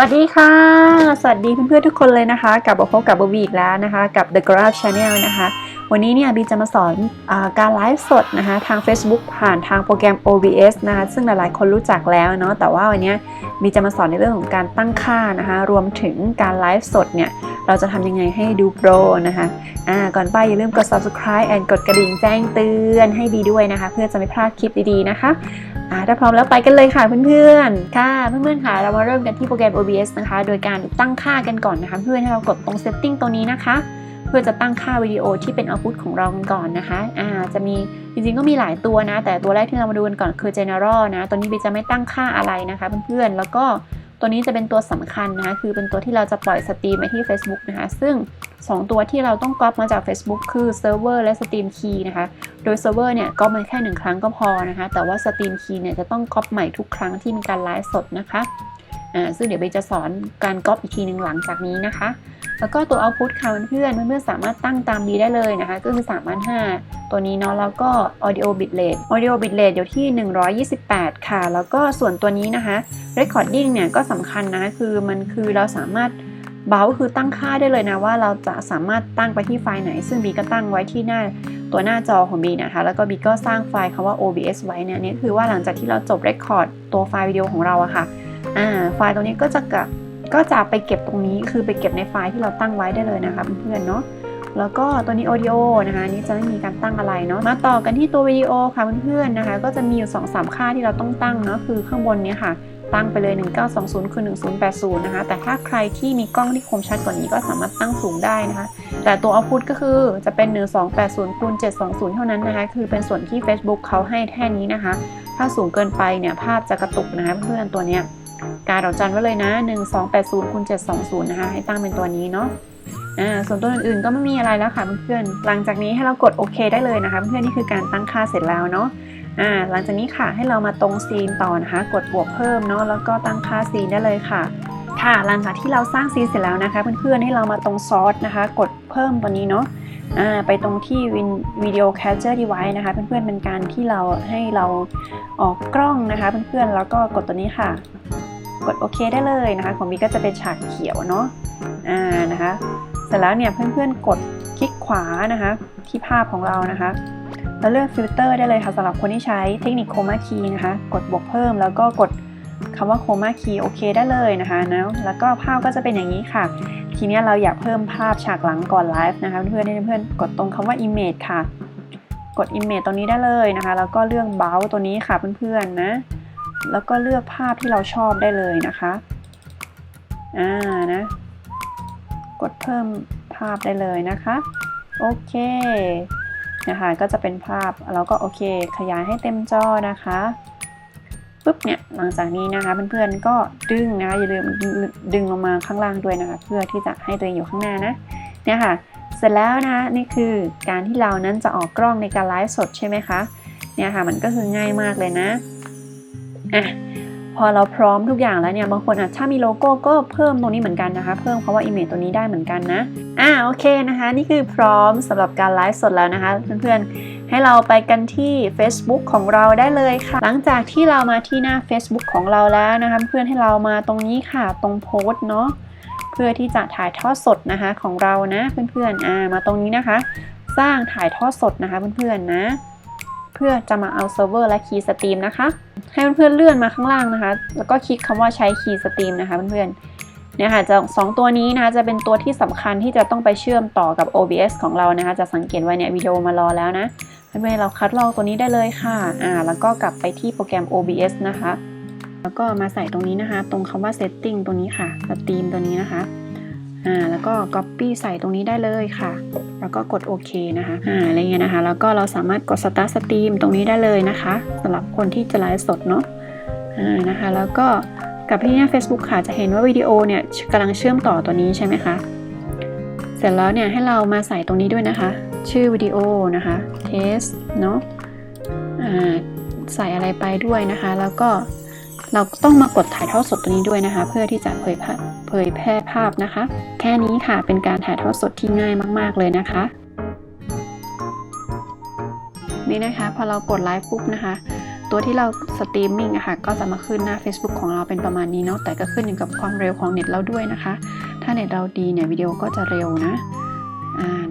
สวัสดีค่ะ สวัสดีเพื่อนๆทุกคนเลยนะคะ กลับมาพบกับโบวีอีกแล้วนะคะ กับ The Graph Channel นะคะ วันนี้เนี่ยบีจะมาสอนอการไลฟ์สดนะคะ ทาง Facebook ผ่านทางโปรแกรม OBS นะคะ ซึ่งหลายๆคนรู้จักแล้วเนาะ แต่ว่าวันนี้บีจะมาสอนในเรื่องของการตั้งค่านะคะ รวมถึงการไลฟ์สดเนี่ย เราจะทำยังไงให้ดูโปรนะคะอ่าก่อนไปอย่าลืมกด subscribe and กดกระดิ่งแจ้งเตือนให้บีด้วยนะคะ เพื่อจะไม่พลาดคลิปดีๆนะคะอ่าถ้าพร้อมแล้วไปกันเลยค่ะเพื่อนๆ ค่ะเพื่อนๆค่ะ เรามาเริ่มกันที่โปรแกรม OBS นะคะ โดยการตั้งค่ากันก่อนนะคะเพื่อให้เรากดตรง setting ตัวนี้นะคะเพื่อจะตั้งค่าวิดีโอที่เป็น output ของเรากันก่อนนะคะอ่าจะมีจริงๆก็มีหลายตัวนะ แต่ตัวแรกที่เรามาดูกันก่อนคือ general นะ ตัวนี้บีจะไม่ตั้งค่าอะไรนะคะเพื่อนๆ แล้วก็ ตัวนี้จะเป็นตัวสำคัญนะคะ คือเป็นตัวที่เราจะปล่อยสตรีมไปที่ Facebook นะคะ ซึ่ง 2 ตัวที่เราต้องก๊อปมาจาก Facebook คือเซิร์ฟเวอร์และสตรีมคีย์นะคะ โดยเซิร์ฟเวอร์เนี่ยก๊อปมาแค่หนึ่งครั้งก็พอนะคะ แต่ว่าสตรีมคีย์เนี่ยจะต้องก๊อปใหม่ทุกครั้งที่มีการไลฟ์สดนะคะ อ่า ซึ่งเดี๋ยวเบย์จะสอนการก๊อปอีกทีหนึ่งหลังจากนี้นะคะ แล้วก็ตัว output ค่ะเพื่อนเพื่อนๆสามารถตั้งตามดีได้เลยนะคะ ก็คือ3 5 0 0ตัวนี้เนาะแล้วก็ audio bitrate audio bitrate อยู่ที่ 128 ค่ะ แล้วก็ส่วนตัวนี้นะคะ recording เนี่ยก็สำคัญนะคือมันคือเราสามารถเบาคือตั้งค่าได้เลยนะว่าเราจะสามารถตั้งไปที่ไฟล์ไหน ซึ่งบีก็ตั้งไว้ที่หน้าตัวหน้าจอของบีนะคะ แล้วก็บีก็สร้างไฟล์คำว่า OBS ไว้เนี่ยนี่คือว่าหลังจากที่เราจบ record ตัวไฟล์วิดีโอของเราอะค่ะ อ่า ไฟล์ตรงนี้ก็จะกับ ก็จะไปเก็บตรงนี้คือไปเก็บในไฟล์ที่เราตั้งไว้ได้เลยนะคะเพื่อนๆเนาะแล้วก็ตัวนี้ audio นะคะนี่จะไม่มีการตั้งอะไรเนาะมาต่อกันที่ตัววิดีโอค่ะเพื่อนๆนะคะ ก็จะมีอยู่ 2 3 ค่าที่เราต้องตั้งเนาะคือข้างบนนี้ค่ะ ตั้งไปเลย 1920 คือ 1080 นะคะ แต่ถ้าใครที่มีกล้องที่คมชัดกว่านี้ก็สามารถตั้งสูงได้นะคะ แต่ตัว output ก็คือจะเป็น 1280คูณ720 เท่านั้นนะคะ คือเป็นส่วนที่ Facebook เขาให้แค่นี้นะคะ ถ้าสูงเกินไปเนี่ยภาพจะกระตุกนะคะเพื่อนตัวเนี้ย การเราจันไว้เลยนะ1280คูณ720นะคะ ให้ตั้งเป็นตัวนี้เนาะอ่าส่วนตัวอื่นๆก็ไม่มีอะไรแล้วค่ะเพื่อนๆ หลังจากนี้ให้เรากดโอเคได้เลยนะคะเพื่อนๆนี่คือการตั้งค่าเสร็จแล้วเนาะอ่าหลังจากนี้ค่ะให้เรามาตรงซีนต่อนะคะ กดบวกเพิ่มเนาะแล้วก็ตั้งค่าซีนได้เลยค่ะ ค่ะหลังจากที่เราสร้างซีนเสร็จแล้วนะคะเพื่อนๆให้เรามาตรงซอสนะคะ กดเพิ่มตัวนี้เนาะอ่าไปตรงที่วิดีโอแคปเจอร์ดีไว้นะคะเพื่อนๆเป็นการที่เราให้เราออกกล้องนะคะเพื่อนๆแล้วก็กดตัวนี้ค่ะ กดโอเคได้เลยนะคะ ของบีก็จะเป็นฉากเขียวเนาะอ่านะคะเสร็จแล้วเนี่ยเพื่อนๆกดคลิกขวานะคะที่ภาพของเรานะคะแล้วเลือกฟิลเตอร์ได้เลยค่ะสำหรับคนที่ใช้เทคนิคโคมาคีนะคะ กดบวกเพิ่มแล้วก็กดคำว่าโคมาคีโอเคได้เลยนะคะนะแล้วก็ภาพก็จะเป็นอย่างนี้ค่ะ ทีนี้เราอยากเพิ่มภาพฉากหลังก่อนไลฟ์นะคะเพื่อนๆเพื่อนๆกดตรงคำว่า image ค่ะ กด image ตรงนี้ได้เลยนะคะ แล้วก็เลือก b o w ตัวนี้ค่ะเพื่อนๆนะ แล้วก็เลือกภาพที่เราชอบได้เลยนะคะอ่านะกดเพิ่มภาพได้เลยนะคะโอเคนะคะก็จะเป็นภาพแล้วก็โอเค ขยายให้เต็มจอนะคะปุ๊บเนี่ยหลังจากนี้นะคะเพื่อนๆก็ดึงนะอย่าลืมดึงลงมาข้างล่างด้วยนะคะ เพื่อที่จะให้ตัวเองอยู่ข้างหน้านะเนี่ยค่ะเสร็จแล้วนะนี่คือการที่เรานั้นจะออกกล้องในการไลฟ์สดใช่ไหมคะเนี่ยค่ะมันก็คือง่ายมากเลยนะ อะพอเราพร้อมทุกอย่างแล้วเนี่ยบางคนอาจถ้ามีโลโก้ก็เพิ่มตรงนี้เหมือนกันนะคะ เพิ่มคำว่า image ตัวนี้ได้เหมือนกันนะอ่าโอเคนะคะ นี่คือพร้อมสำหรับการไลฟ์สดแล้วนะคะเพื่อนๆให้เราไปกันที่ Facebook ของเราได้เลยค่ะ หลังจากที่เรามาที่หน้า Facebook ของเราแล้วนะคะเพื่อนให้เรามาตรงนี้ค่ะตรงโพสเนาะเพื่อที่จะถ่ายทอดสดนะคะของเรานะเพื่อนๆอ่ามาตรงนี้นะคะ สร้างถ่ายทอดสดนะคะเพื่อนๆนะ พื่อจะมาเอาเซิร์ฟเวอร์และคีย์สตรีมนะคะ ให้เพื่อนๆเลื่อนมาข้างล่างนะคะ แล้วก็คลิกคำว่าใช้คีย์สตรีมนะคะเพื่อนๆเนี่ยค่ะจะสองตัวนี้นะคะจะเป็นตัวที่สำคัญที่จะต้องไปเชื่อมต่อกับ OBS ของเรานะคะ จะสังเกตไว้เนี่ยวิดีโอมารอแล้วนะเพื่อนๆเราคัดลอกตัวนี้ได้เลยค่ะอ่าแล้วก็กลับไปที่โปรแกรม OBS นะคะ แล้วก็มาใส่ตรงนี้นะคะ ตรงคำว่า setting ตัวนี้ค่ะสตรีมตัวนี้นะคะ อ่าแล้วก็ copy ใส่ตรงนี้ได้เลยค่ะ แล้วก็กดโอเคนะคะอ่าอะไรเงี้ยนะคะ แล้วก็เราสามารถกด start stream ตรงนี้ได้เลยนะคะสำหรับคนที่จะไลฟ์สดเนาะอ่านะคะ แล้วก็กับที่หน้า Facebook ค่ะจะเห็นว่าวิดีโอเนี่ยกำลังเชื่อมต่อตัวนี้ใช่ไหมคะเสร็จแล้วเนี่ยให้เรามาใส่ตรงนี้ด้วยนะคะ ชื่อวิดีโอนะคะ test เนาะใส่อะไรไปด้วยนะคะ แล้วก็ เราต้องมากดถ่ายทอดสดตัวนี้ด้วยนะคะ เพื่อที่จะเผยเผยแพร่ภาพนะคะ แค่นี้ค่ะเป็นการถ่ายทอดสดที่ง่ายมาก ๆ เลยนะคะ นี่นะคะพอเรากดไลฟ์ปุ๊บนะคะตัวที่เราสตรีมมิ่งอะค่ะก็จะมาขึ้นหน้า Facebook ของเราเป็นประมาณนี้เนาะแต่ก็ขึ้นอยู่กับความเร็วของเน็ตเราด้วยนะคะ ถ้าเน็ตเราดีเนี่ยวิดีโอก็จะเร็วนะ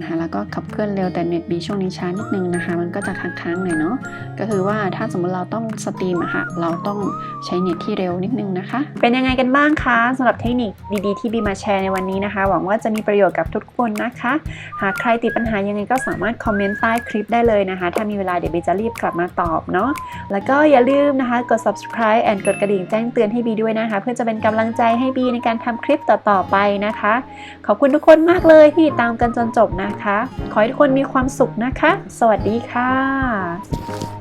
นะคะ แล้วก็ขับเคลื่อนเร็วแต่เน็ตบีช่วงนี้ช้านิดนึงนะคะ มันก็จะค้างๆหน่อยเนาะก็คือว่าถ้าสมมติเราต้องสตรีมอะค่ะเราต้องใช้เน็ตที่เร็วนิดนึงนะคะ เป็นยังไงกันบ้างคะสำหรับเทคนิคดีๆที่บีมาแชร์ในวันนี้นะคะ หวังว่าจะมีประโยชน์กับทุกคนนะคะ หากใครติดปัญหายังไงก็สามารถคอมเมนต์ใต้คลิปได้เลยนะคะ ถ้ามีเวลาเดี๋ยวบีจะรีบกลับมาตอบเนาะแล้วก็อย่าลืมนะคะกด subscribe and กดกระดิ่งแจ้งเตือนให้บีด้วยนะคะ เพื่อจะเป็นกำลังใจให้บีในการทำคลิปต่อๆไปนะคะ ขอบคุณทุกคนมากเลยที่ติดตามกันจนจบนะคะ ขอให้ทุกคนมีความสุขนะคะ สวัสดีค่ะ